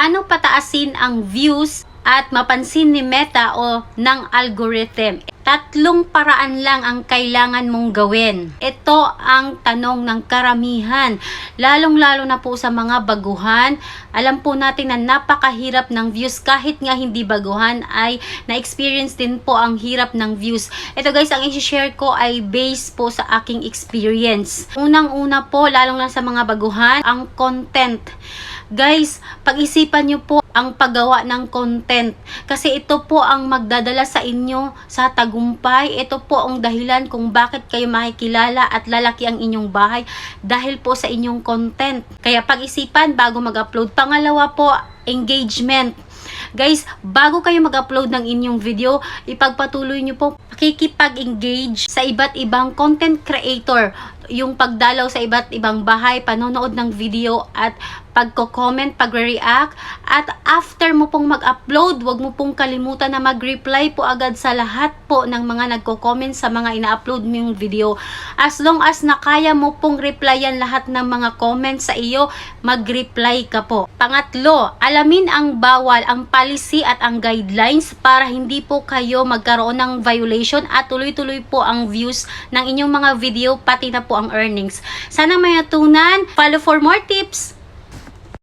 paano pataasin ang views at mapansin ni Meta o ng algorithm. Tatlong paraan lang ang kailangan mong gawin. Ito ang tanong ng karamihan, lalong-lalo na po sa mga baguhan. Alam po natin na napakahirap ng views kahit nga hindi baguhan ay na-experience din po ang hirap ng views. Ito guys, ang i-share ko ay based po sa aking experience. Unang-una po, lalong lang sa mga baguhan, ang content. Guys, pag-isipan nyo po ang paggawa ng content. Kasi ito po ang magdadala sa inyo sa tagumpay. Ito po ang dahilan kung bakit kayo makikilala at lalaki ang inyong bahay dahil po sa inyong content. Kaya pag-isipan bago mag-upload. Pangalawa po, engagement. Guys, bago kayo mag-upload ng inyong video, ipagpatuloy nyo po pakikipag-engage sa iba't ibang content creator. Yung pagdalaw sa iba't ibang bahay, panonood ng video at pagko-comment, pagre-react. At after mo pong mag-upload, wag mo pong kalimutan na mag-reply po agad sa lahat po ng mga nagko-comment sa mga ina-upload mo yung video. As long as na kaya mo pong replyan lahat ng mga comments sa iyo, mag-reply ka po. Pangatlo, alamin ang bawal, ang policy at ang guidelines para hindi po kayo magkaroon ng violation at tuloy-tuloy po ang views ng inyong mga video pati na po ang earnings. Sana may natunan. Follow for more tips.